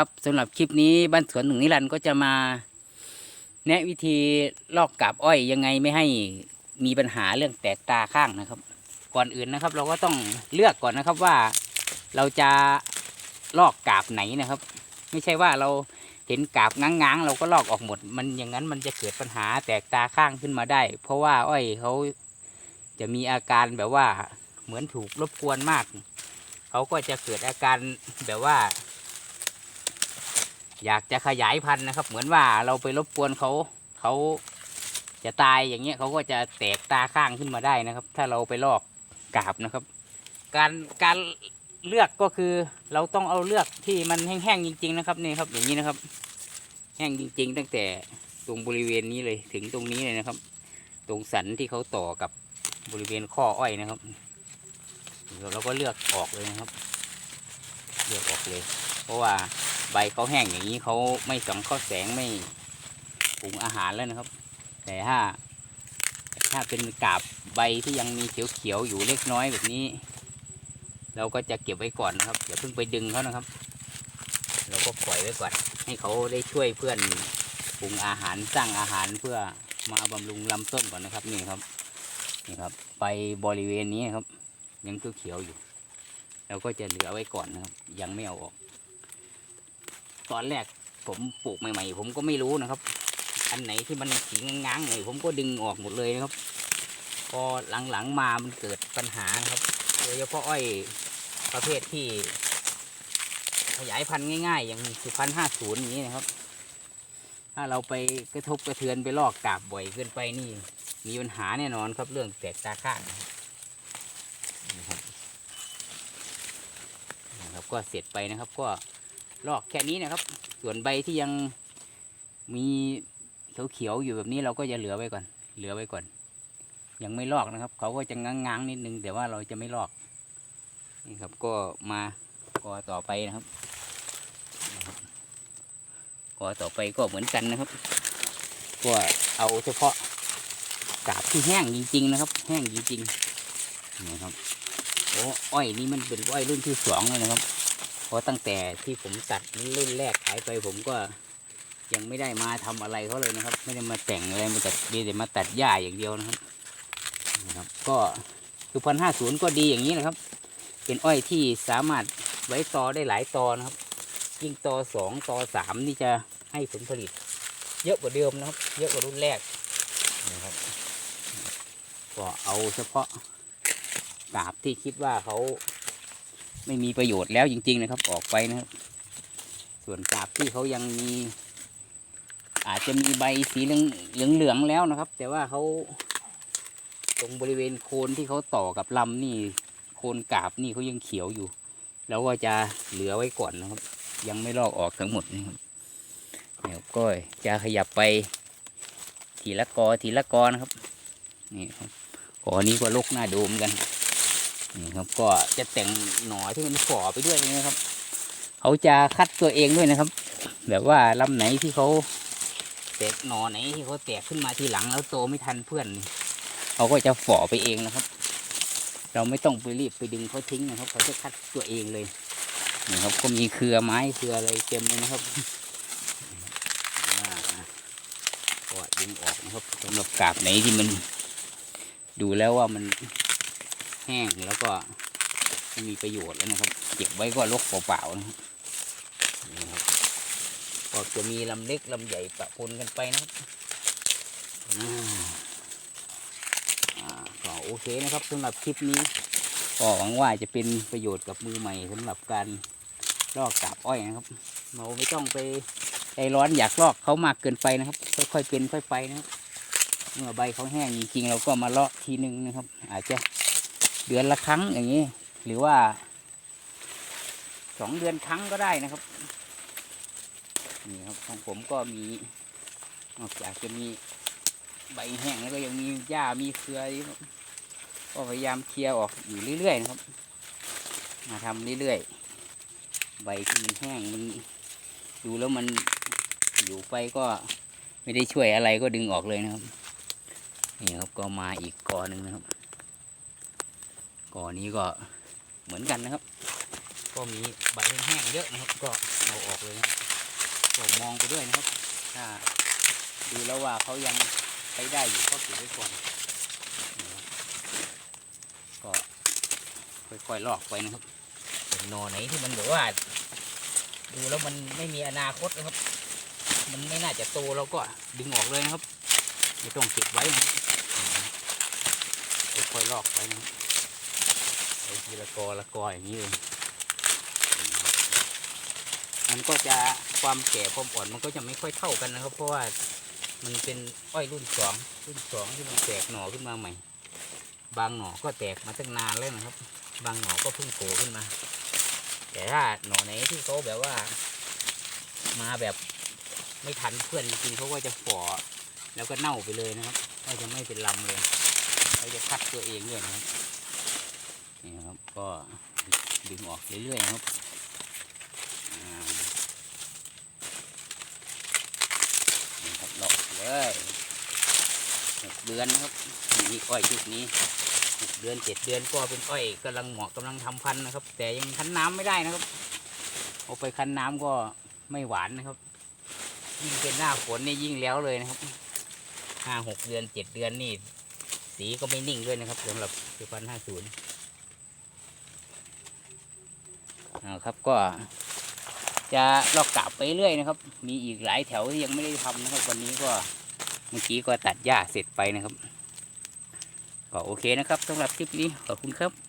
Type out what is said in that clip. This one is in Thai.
ครับสำหรับคลิปนี้บ้านสวนหนุ่งนิรันด์ก็จะมาแนะวิธีลอกกาบอ้อยยังไงไม่ให้มีปัญหาเรื่องแตกตาข้างนะครับ ก่อนอื่นนะครับ เราก็ต้องเลือกก่อนนะครับว่าเราจะลอกกาบไหนนะครับ ไม่ใช่ว่าเราเห็นกาบง้างๆ เราก็ลอกออกหมด มันอย่างนั้นมันจะเกิดปัญหาแตกตาข้างขึ้นมาได้ เพราะว่าอ้อยเขาจะมีอาการแบบว่าเหมือนถูกรบกวนมากเขาก็จะเกิดอาการแบบว่า อยากจะขยายพันธุ์นะครับ เหมือนว่าเราไปรบกวนเขาเขาจะตายอย่างเงี้ยเขาก็จะแตกตาข้างขึ้นมาได้นะครับ ถ้าเราไปลอกกาบนะครับ การการเลือกก็คือเราต้องเอาเลือกที่มันแห้งๆจริง ๆ นะครับนี่ครับอย่างนี้นะครับ แห้งจริง ๆ ตั้งแต่ตรงบริเวณนี้เลยถึงตรงนี้เลยนะครับ ตรงสันที่เขาต่อกับบริเวณข้ออ้อยนะครับเราก็เลือกออกเลยนะครับ เลือกออกเลย เพราะว่า ใบเขาแห้งอย่างนี้เขาไม่สังเคราะห์แสงไม่ปรุงอาหารแล้วนะครับ แต่ถ้า ถ้าเป็นกาบใบที่ยังมีเขียวๆอยู่เล็กน้อยแบบนี้ เราก็จะเก็บไว้ก่อนนะครับอย่าเพิ่งไปดึงเขานะครับ เราก็ปล่อยไว้ก่อน ให้เขาได้ช่วยเพื่อนปรุงอาหารสร้างอาหารเพื่อมาบำรุงลำต้นก่อนนะครับนี่ครับนี่ครับใบบริเวณนี้ครับ ยังเขียวๆอยู่เราก็จะเหลือไว้ก่อนนะครับ ยังไม่เอาออก ตอนแรกผมปลูกใหม่ ๆ ผมก็ไม่รู้นะครับ อันไหนที่มันขีง้างๆหน่อยผมก็ดึงออกหมดเลยนะครับ พอหลังๆมามันเกิดปัญหานะครับโดยเฉพาะอ้อยประเภทที่ ขยายพันธุ์ง่าย ๆ อย่างสุพรรณห้าศูนย์อย่างนี้นะครับ ถ้าเราไปกระทบกระเทือนไปลอกกาบบ่อยเกินไปนี่ มีปัญหาแน่นอนครับเรื่องแตกตาข้างนะครับนะครับก็เสร็จไปนะครับก็ ลอกแค่นี้นะครับ ส่วนใบที่ยังมีเขียวๆอยู่แบบนี้เราก็จะเหลือไว้ก่อน เหลือไว้ก่อน ยังไม่ลอกนะครับ เขาก็จะง้างๆนิดนึง แต่ว่าเราจะไม่ลอกนี่ครับก็มากอต่อไปนะครับนะครับกอต่อไปก็เหมือนกันนะครับก็เอาเฉพาะกาบที่แห้งจริงๆนะครับ แห้งจริงๆนี่ครับโอ้อ้อยนี่มันเป็นอ้อยรุ่นที่สองเลยนะครับ เพราะตั้งแต่ที่ผมตัดรุ่นแรกขายไปผมก็ยังไม่ได้มาทำอะไรเขาเลยนะครับ ไม่ได้มาแต่งอะไรมาตัดเบียแต่มาตัดหญ้าอย่างเดียวนะครับนะครับ ก็คือพันห้าศูนย์ก็ดีอย่างนี้นะครับ เป็นอ้อยที่สามารถไว้ตอได้หลายตอนะครับ ยิ่งตอสองตอสามนี่จะให้ผลผลิต เยอะกว่าเดิมนะครับ เยอะกว่ารุ่นแรกนะครับก็เอาเฉพาะกาบที่คิดว่าเขา ไม่มีประโยชน์แล้วจริง ๆ นะครับ ออกไปนะครับ ส่วนกาบที่เขายังมี อาจจะมีใบสีเหลืองเหลืองแล้วนะครับ แต่ว่าเขาตรงบริเวณโคนที่เขาต่อกับลำนี่ โคนกาบนี่เขายังเขียวอยู่ แล้วก็จะเหลือไว้ก่อนนะครับ ยังไม่ลอกออกทั้งหมดนะครับเดี๋ยวก็จะขยับไปทีละกอทีละกอนะครับนี่ครับกอนี้ก็ลกหน้าดูเหมอนกัน นี่ครับก็จะแต่งหน่อที่มันฝ่อไปด้วยนะครับ เขาจะคัดตัวเองด้วยนะครับ แบบว่าลำไหนที่เขาแตกหน่อไหนที่เขาแตกขึ้นมาทีหลังแล้วโตไม่ทันเพื่อนเขาก็จะฝ่อไปเองนะครับ เราไม่ต้องไปรีบไปดึงเขาทิ้งนะครับเขาจะคัดตัวเองเลยนี่ครับก็มีเครือไม้เครืออะไรเต็มเลยนะครับก็ดึงออกนะครับสำหรับกาบไหนที่มัน ดูแล้วว่ามัน แห้งแล้วก็ไม่มีประโยชน์แล้วนะครับ เก็บไว้ก็ลกเปล่าๆนะครับนี่ครับก็จะมีลำเล็กลำใหญ่ปะปนกันไปนะครับอ่าอ่าก็โอเคนะครับสำหรับคลิปนี้ก็หวังว่าจะเป็นประโยชน์กับมือใหม่สำหรับการลอกกาบอ้อยนะครับ เราไม่ต้องไปใจร้อนอยากลอกเขามากเกินไปนะครับ ค่อยๆเป็นค่อยไปนะครับเมื่อใบเขาแห้งจริงๆเราก็มาเลาะทีนึงนะครับ อาจจะ เดือนละครั้งอย่างนี้ หรือว่าสองเดือนครั้งก็ได้นะครับนี่ครับของผมก็มีนอกจากจะมีใบแห้งแล้วก็ยังมีหญ้ามีเครือก็พยายามเคลียร์ออกอยู่เรื่อยๆนะครับ มาทำเรื่อยๆใบที่มันแห้งมันดูแล้วมันอยู่ไปก็ไม่ได้ช่วยอะไรก็ดึงออกเลยนะครับนี่ครับก็มาอีกกอหนึ่งนะครับ กอนี้ก็เหมือนกันนะครับ ก็มีใบแห้งๆเยอะนะครับ ก็เอาออกเลยนะก็มองไปด้วยนะครับ ถ้าดูแล้วว่าเขายังใช้ได้อยู่ก็เก็บไว้ก่อนก็ค่อยๆลอกไปนะครับเป็นนอไหนที่มันแบบว่า ดูแล้วมันไม่มีอนาคตนะครับ มันไม่น่าจะโตเราก็ดึงออกเลยนะครับไม่ต้องเก็บไว้นะค่อยๆลอกไปนะครับ ทีละกอละกออย่างนี้เลยมันก็จะความแก่ความอ่อนมันก็จะไม่ค่อยเท่ากันนะครับ เพราะว่ามันเป็นอ้อยรุ่นสองรุ่นสองที่มันแตกหน่อขึ้นมาใหม่ บางหน่อก็แตกมาตั้งนานแล้วนะครับ บางหน่อก็เพิ่งโผล่ขึ้นมา แต่ถ้าหน่อไหนที่เขาแบบว่า มาแบบไม่ทันเพื่อนจริงเขาก็จะฝ่อแล้วก็เน่าไปเลยนะครับก็จะไม่เป็นลำเลยเขาจะคัดตัวเองด้วยนะครับ นี่ครับก็ดึงออกเรื่อยๆครับอ่านี่ครับหลอกเลยหกเดือนนะครับนี่อ้อยชุดนี้หกเดือนเจ็ดเดือนก็เป็นอ้อยกำลังเหมาะกำลังทำพันธุ์นะครับ แต่ยังคั้นน้ำไม่ได้นะครับเอาไปคั้นน้ำก็ไม่หวานนะครับ ยิ่งเป็นหน้าฝนนี่ยิ่งแล้วเลยนะครับห้าหกเดือนเจ็ดเดือนนี่สีก็ไม่นิ่งด้วยนะครับสำหรับสุพรรณห้าศูนย์ นะครับก็จะลอกกลับไปเรื่อยนะครับ มีอีกหลายแถวที่ยังไม่ได้ทำนะครับ วันนี้ก็เมื่อกี้ก็ตัดหญ้าเสร็จไปนะครับ ก็โอเคนะครับสำหรับคลิปนี้ขอบคุณครับ